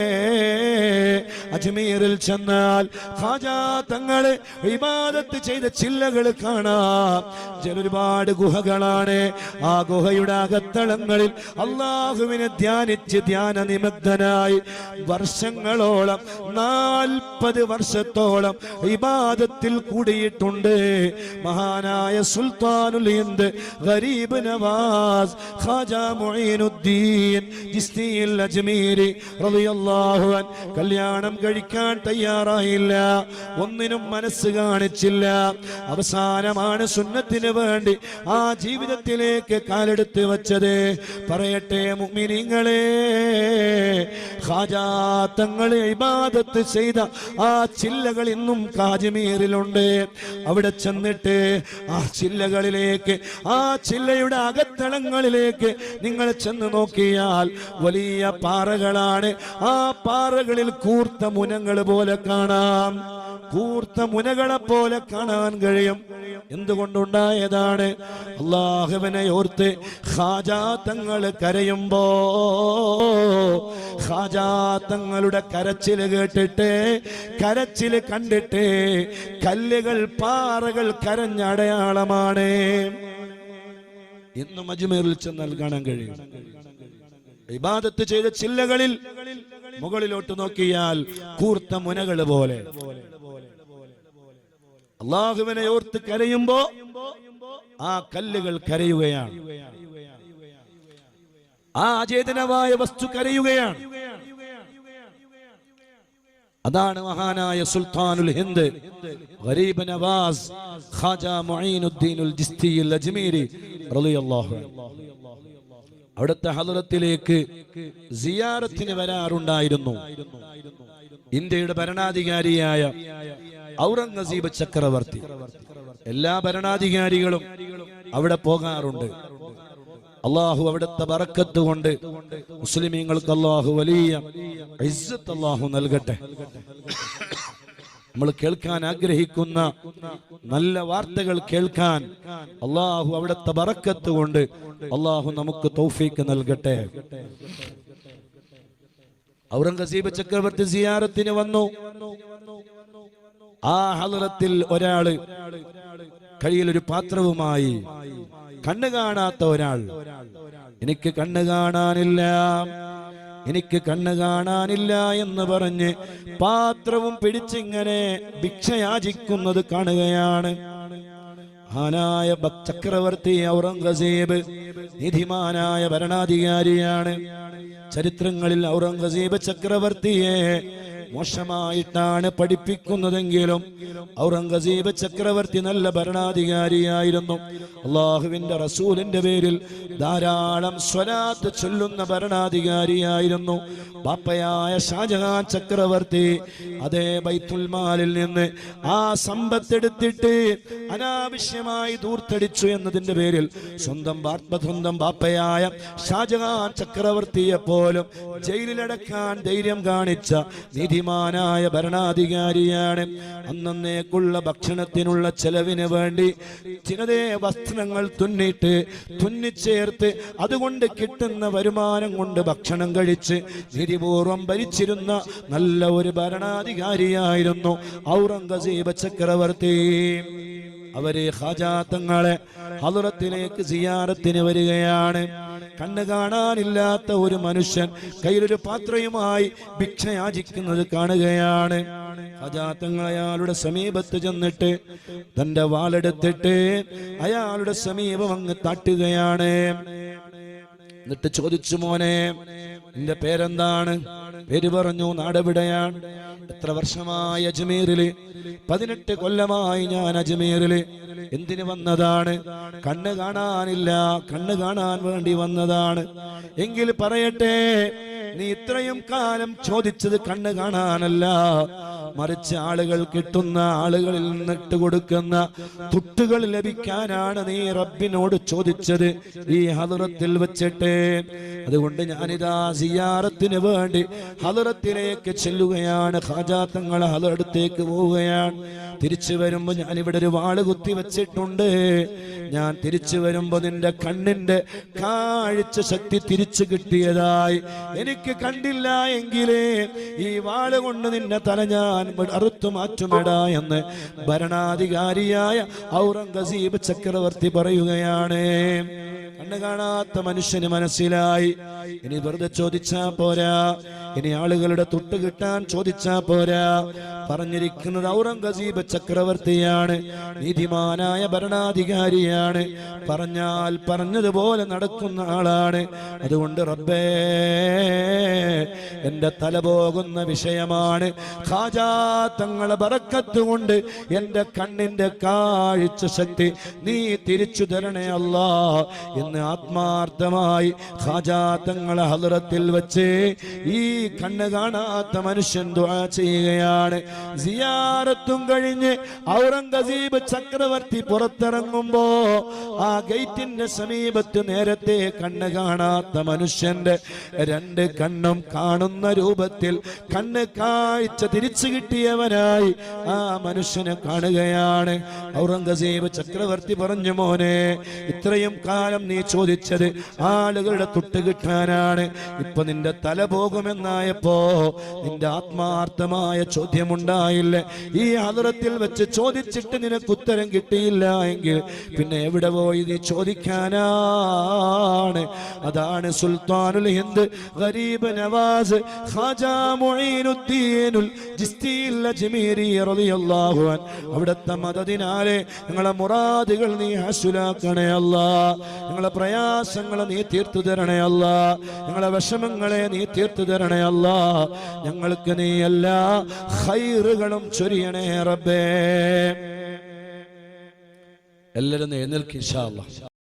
Yeah. അജ്മീറിൽ ചെന്നാൽ ഖാജാ തങ്ങളെ വിവാദത്ത് ചെയ്ത ചില്ലകൾ കാണാം. ഒരുപാട് ഗുഹകളാണ്. ആ ഗുഹയുടെ അകത്തളങ്ങളിൽ അള്ളാഹുവിനെ ധ്യാനിച്ച് ധ്യാന നിമഗ്ധനായി വർഷങ്ങളോളം നാൽപ്പത് വർഷത്തോളം വിവാദത്തിൽ കൂടിയിട്ടുണ്ട്. മഹാനായ സുൽത്താനുൽ ഹിന്ദ് ഗരീബ് നവാസ് ഖാജ മുഈനുദ്ദീൻ ജിസ്തിയിൽ അജ്മീരി റളിയല്ലാഹു അൻ കല്യാണം കഴിക്കാൻ തയ്യാറായില്ല. ഒന്നിനും മനസ്സ് കാണിച്ചില്ല. അവസാനമാണ് സുന്നത്തിന് വേണ്ടി ആ ജീവിതത്തിലേക്ക് കാലെടുത്ത് വച്ചത്. പറയട്ടെ മുഅ്മിനീങ്ങളെ ഹാജാത്തങ്ങളെ തങ്ങളെ ഇബാദത്ത് ചെയ്ത ആ ചില്ലകൾ ഇന്നും കാജ്മീറിലുണ്ട് അവിടെ ചെന്നിട്ട് ആ ചില്ലകളിലേക്ക് ആ ചില്ലയുടെ അകത്തളങ്ങളിലേക്ക് നിങ്ങൾ ചെന്ന് നോക്കിയാൽ വലിയ പാറകളാണ്. ആ പാറകളിൽ കൂർത്ത മുനങ്ങൾ പോലെ കാണാം. കൂർത്ത മുനകളെ പോലെ കാണാൻ കഴിയും. എന്തുകൊണ്ടുണ്ടായതാണ്? അള്ളാഹുവിനെ ഓർത്ത് ഹാജാത്തങ്ങൾ തങ്ങൾ കരയുമ്പോ ഹാജാത്തങ്ങളുടെ കരച്ചിൽ കേട്ടിട്ട് കരച്ചിൽ കണ്ടിട്ട് കല്ലുകൾ പാറകൾ കരഞ്ഞടയാളമാണ് ഇന്നും അജ്മീറിൽ ചെന്നാൽ കാണാൻ കഴിയും. ഇബാദത്ത് ചെയ്ത ചില്ലകളിൽ മുകളിലോട്ട് നോക്കിയാൽ കൂർത്ത മുനകൾ പോലെ. അള്ളാഹുവിനെ ഓർത്ത് കരയുമ്പോ ആ കല്ലുകൾ കരയുകയാണ്. ആ അചേതനമായ വസ്തു കരയുകയാണ്. അതാണ് മഹാനായ സുൽത്താനുൽ ഹിന്ദ് ഗരീബ് നവാസ് ഖാജ മുഈനുദ്ദീനുൽ ജിസ്തിയിൽ അജ്മീരി റളിയല്ലാഹു അൻഹു. അവിടുത്തെ ഹദറത്തിലേക്ക് സിയാറത്തിന് വരാറുണ്ടായിരുന്നു. ഇന്ത്യയുടെ ഭരണാധികാരിയായ ഔറംഗസീബ് ചക്രവർത്തി. എല്ലാ ഭരണാധികാരികളും അവിടെ പോകാറുണ്ട്. അള്ളാഹു അവിടുത്തെ ബറക്കത്ത് കൊണ്ട് മുസ്ലിമീങ്ങൾക്ക് അള്ളാഹു വലിയ ഇസ്സത്ത് അള്ളാഹു നൽകട്ടെ. നമ്മൾ കേൾക്കാൻ ആഗ്രഹിക്കുന്ന നല്ല വാർത്തകൾ കേൾക്കാൻ അള്ളാഹു അവിടുത്തെ ബറക്കത്ത് കൊണ്ട് അള്ളാഹു നമുക്ക് തൗഫീക്ക് നൽകട്ടെ. ഔറംഗസീബ് ചക്രവർത്തി സിയാറത്തിന് വന്നു. ആ ഹലറത്തിൽ ഒരാൾ കയ്യിൽ ഒരു പാത്രവുമായി കണ്ണു കാണാത്ത ഒരാൾ. എനിക്ക് കണ്ണു കാണാനില്ല. എനിക്ക് കണ്ണ് കാണാനില്ല എന്ന് പറഞ്ഞ് പാത്രവും പിടിച്ചിങ്ങനെ ഭിക്ഷയാചിക്കുന്നത് കാണുകയാണ്. മഹാനായ ചക്രവർത്തി ഔറംഗസീബ് നിധിമാനായ ഭരണാധികാരിയാണ്. ചരിത്രങ്ങളിൽ ഔറംഗസേബ് ചക്രവർത്തിയെ മോശമായിട്ടാണ് പഠിപ്പിക്കുന്നതെങ്കിലും ഔറംഗസീബ് ചക്രവർത്തി നല്ല ഭരണാധികാരിയായിരുന്നു. അള്ളാഹുവിന്റെ റസൂലിന്റെ പേരിൽ ധാരാളം സ്വലാത്ത് ചൊല്ലുന്ന ഭരണാധികാരിയായിരുന്നു. പാപ്പയായ ഷാജഹാൻ ചക്രവർത്തി അതേ ബൈത്തുൽമാലിൽ നിന്ന് ആ സമ്പത്തെടുത്തിട്ട് അനാവശ്യമായി ദൂർത്തടിച്ചു എന്നതിന്റെ പേരിൽ സ്വന്തം സ്വന്തം ബാപ്പയായ ഷാജഹാൻ ചക്രവർത്തിയെ പോലും ജയിലിലടക്കാൻ ധൈര്യം കാണിച്ച നീതിമാനായ ഭരണാധികാരിയാണ്. അന്നേക്കുള്ള ഭക്ഷണത്തിനുള്ള ചെലവിന് വേണ്ടി ചിലതേ വസ്ത്രങ്ങൾ തുന്നിട്ട് തുന്നിച്ചേർത്ത് അതുകൊണ്ട് കിട്ടുന്ന വരുമാനം കൊണ്ട് ഭക്ഷണം കഴിച്ച് നീതിപൂർവം ഭരിച്ചിരുന്ന നല്ല ഒരു ഭരണാധികാരിയായിരുന്നു ഔറംഗസീബ് ചക്രവർത്തി. അവർ ഹാജാത്തങ്ങളെ ഹലുറത്തിലേക്ക് സിയാറത്തിന് വരികയാണ്. കണ്ണ് കാണാനില്ലാത്ത ഒരു മനുഷ്യൻ കയ്യിലൊരു പാത്രയുമായി ഭിക്ഷയാചിക്കുന്നത് കാണുകയാണ്. അജാത്തങ്ങൾ അയാളുടെ സമീപത്ത് ചെന്നിട്ട് തന്റെ വാളെടുത്തിട്ട് അയാളുടെ സമീപം അങ്ങ് തട്ടുകയാണ്. എന്നിട്ട് ചോദിച്ചു മോനെ നിന്റെ പേരെന്താണ്? പേര് പറഞ്ഞു നാടെവിടെയാണ്? എത്ര വർഷമായി അജ്മീറിൽ? പതിനെട്ട് കൊല്ലമായി ഞാൻ അജ്മീറിൽ. എന്തിന് വന്നതാണ്? കണ്ണ് കാണാനില്ല. കണ്ണ് കാണാൻ വേണ്ടി വന്നതാണ്. എങ്കിൽ പറയട്ടെ നീ ഇത്രയും കാലം ചോദിച്ചത് കണ്ണ് കാണാനല്ല. മറിച്ച് ആളുകൾ കിട്ടുന്ന ആളുകളിൽ നിന്നിട്ട് കൊടുക്കുന്ന തുട്ടുകൾ ലഭിക്കാനാണ് നീ റബ്ബിനോട് ചോദിച്ചത്. ഈ ഹദറത്തിൽ വെച്ചിട്ട്. അതുകൊണ്ട് ഞാനിതാ സിയാറത്തിന് വേണ്ടി ഹദറത്തിലേക്ക് ചെല്ലുകയാണ്. ഹാജാത്തങ്ങൾ ഹദറടുത്തേക്ക് പോവുകയാണ്. തിരിച്ചു വരുമ്പോൾ ഞാൻ ഇവിടെ ഒരു വാൾ കുത്തി വെച്ചിട്ടുണ്ട്. ഞാൻ തിരിച്ചു വരുമ്പോൾ നിന്റെ കണ്ണിന്റെ കാഴ്ച ശക്തി തിരിച്ചു കിട്ടിയതായി എനിക്ക് കണ്ടില്ല എങ്കിലേ ഈ വാൾ കൊണ്ട് നിന്നെ തല ഞാൻ അറുത്തു മാറ്റുമെടാ എന്ന് ഭരണാധികാരിയായ ഔറംഗസീബ് ചക്രവർത്തി പറയുകയാണ്. കണ്ണു കാണാത്ത മനുഷ്യന് മനസ്സിലായി. ഇനി വെറുതെ ചോദിച്ചാ പോരാ. ഇനി ആളുകളുടെ തൊട്ട് കിട്ടാൻ ചോദിച്ചാ പോരാ. പറഞ്ഞിരിക്കുന്നത് ഔറംഗസീബ് ചക്രവർത്തിയാണ്. നീതിമാനായ ഭരണാധികാരിയാണ്. പറഞ്ഞാൽ പറഞ്ഞതുപോലെ നടക്കുന്ന ആളാണ്. അതുകൊണ്ട് റബ്ബേ എന്റെ തല പോകുന്ന വിഷയമാണ്. ഖാജാത്തങ്ങളെ കൊണ്ട് എന്റെ കണ്ണിന്റെ കാഴ്ച ശക്തി നീ തിരിച്ചു തരണേ അല്ലാ എന്ന് ആത്മാർത്ഥമായി ഖാജാ തങ്ങളെ ഹലറത്തിൽ വെച്ച് ഈ കണ്ണ് കാണാത്ത മനുഷ്യൻ ദുആ ചെയ്യുകയാണ്. സിയാറത്തും കഴിഞ്ഞ് ഔറംഗസീബ് ചക്രവർത്തി പുറത്തിറങ്ങുമ്പോ ആ ഗേറ്റിന്റെ സമീപത്ത് നേരത്തെ കണ്ണ് കാണാത്ത മനുഷ്യന്റെ രണ്ട് കണ്ണും കാണുന്ന രൂപത്തിൽ കണ്ണ് കാഴ്ച തിരിച്ചു കിട്ടിയവനായി ആ മനുഷ്യനെ കാണുകയാണ്. ഔറംഗസീബ് ചക്രവർത്തി പറഞ്ഞു മോനെ ഇത്രയും കാലം ചോദിച്ചത് ആളുകളുടെ തൊട്ട് കിട്ടാനാണ്. ഇപ്പൊ നിന്റെ തല പോകുമെന്നായപ്പോ നിന്റെ ആത്മാർത്ഥമായ ചോദ്യമുണ്ടായില്ലേ. ഈ ആദരത്തിൽ വെച്ച് ചോദിച്ചിട്ട് നിനക്ക് ഉത്തരം കിട്ടിയില്ല എങ്കിൽ പിന്നെ എവിടെ പോയി നീ ചോദിക്കാനാണ്? അതാണ് സുൽത്താനുൽ ഹിന്ദ് ഗരീബ് നവാസ് ഖാജാ മുഈനുദ്ദീനുൽ ജിസ്തിയിൽ അജ്മീരി റളിയല്ലാഹു അൻ. അവിടുത്തെ മദതിനാലെ ഞങ്ങളെ മുറാദുകൾ നീ ഹസുലാക്കണേ അല്ലാ. ഞങ്ങളെ പ്രയാസങ്ങൾ നീ തീർത്തു തരണേ അല്ല. ഞങ്ങളെ വിഷമങ്ങളെ നീ തീർത്തു തരണേ അല്ല. ഞങ്ങൾക്ക് നീ എല്ലാ ഹൈറുകളും ചൊരിയണേ റബ്ബേ. എല്ലാവരും അല്ലാ.